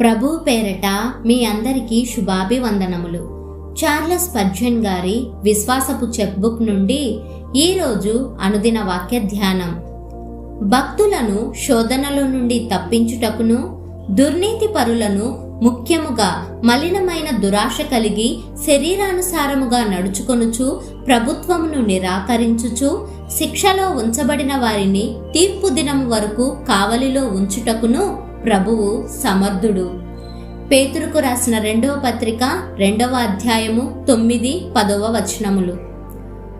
ప్రభు పేరట మీ అందరికీ శుభాభివందనములు. చార్లెస్ పర్జన్ గారి విశ్వాసపు చెక్బుక్ నుండి ఈరోజు అనుదిన వాక్య ధ్యానం. భక్తులను శోధనల నుండి తప్పించుటకును దుర్నీతి పరులను ముఖ్యముగా మలినమైన దురాశ కలిగి శరీరానుసారముగా నడుచుకొనుచు ప్రభుత్వమును నిరాకరించుచు శిక్షలో ఉంచబడిన వారిని తీర్పు దినం వరకు కావలిలో ఉంచుటకును ప్రభువు సమర్థుడు. పేతురుకు రాసిన రెండవ పత్రిక రెండవ అధ్యాయము తొమ్మిది పదవ వచనములు.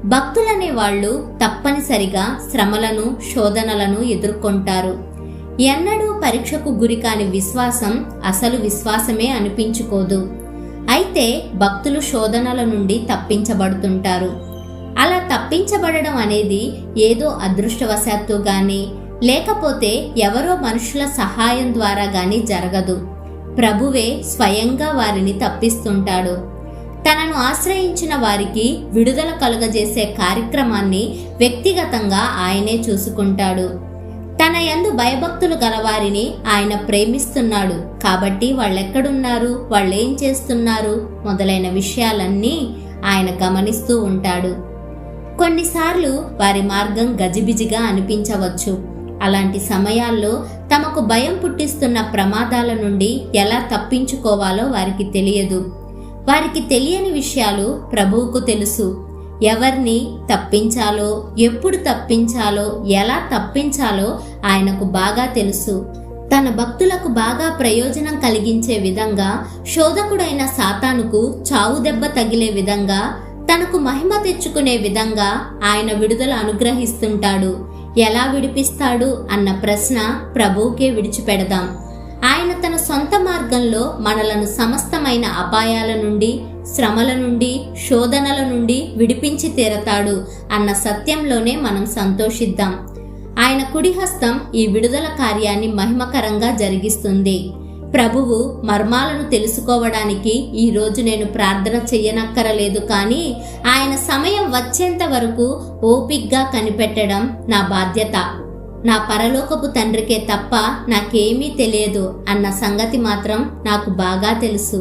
భక్తులనే వాళ్ళు తప్పనిసరిగా శ్రమలను శోధనలను ఎదుర్కొంటారు. ఎన్నడూ పరీక్షకు గురి కాని విశ్వాసం అసలు విశ్వాసమే అనిపించుకోదు. అయితే భక్తులు శోధనల నుండి తప్పించబడుతుంటారు. అలా తప్పించబడడం అనేది ఏదో అదృష్టవశాత్తు కానీ లేకపోతే ఎవరో మనుషుల సహాయం ద్వారా గాని జరగదు. ప్రభువే స్వయంగా వారిని తప్పిస్తుంటాడు. తనను ఆశ్రయించిన వారికి విడుదల కలుగజేసే కార్యక్రమాన్ని వ్యక్తిగతంగా ఆయనే చూసుకుంటాడు. తన యందు భయభక్తులు గలవారిని ఆయన ప్రేమిస్తున్నాడు. కాబట్టి వాళ్ళెక్కడున్నారు? వాళ్ళేం చేస్తున్నారు? మొదలైన విషయాలన్నీ ఆయన గమనిస్తూ ఉంటాడు. కొన్నిసార్లు వారి మార్గం గజిబిజిగా అనిపించవచ్చు. అలాంటి సమయాల్లో తమకు భయం పుట్టిస్తున్న ప్రమాదాల నుండి ఎలా తప్పించుకోవాలో వారికి తెలియదు. వారికి తెలియని విషయాలు ప్రభువుకు తెలుసు. ఎవరిని తప్పించాలో ఎప్పుడు తప్పించాలో ఎలా తప్పించాలో ఆయనకు బాగా తెలుసు. తన భక్తులకు బాగా ప్రయోజనం కలిగించే విధంగా శోధకుడైన సాతానుకు చావు దెబ్బ తగిలే విధంగా తనకు మహిమ తెచ్చుకునే విధంగా ఆయన విడుదల అనుగ్రహిస్తుంటాడు. ఎలా విడిపిస్తాడు అన్న ప్రశ్న ప్రభువుకే విడిచిపెడదాం. ఆయన తన సొంత మార్గంలో మనలను సమస్తమైన అపాయాల నుండి శ్రమల నుండి శోధనల నుండి విడిపించి తీరతాడు అన్న సత్యంలోనే మనం సంతోషిద్దాం. ఆయన కుడిహస్తం ఈ విడుదల కార్యాన్ని మహిమకరంగా జరిగిస్తుంది. ప్రభువు మర్మాలను తెలుసుకోవడానికి ఈ రోజు నేను ప్రార్థన చెయ్యనక్కరలేదు కానీ ఆయన సమయం వచ్చేంత వరకు ఓపిగ్గా కనిపెట్టడం నా బాధ్యత. నా పరలోకపు తండ్రికే తప్ప నాకేమీ తెలియదు అన్న సంగతి మాత్రం నాకు బాగా తెలుసు.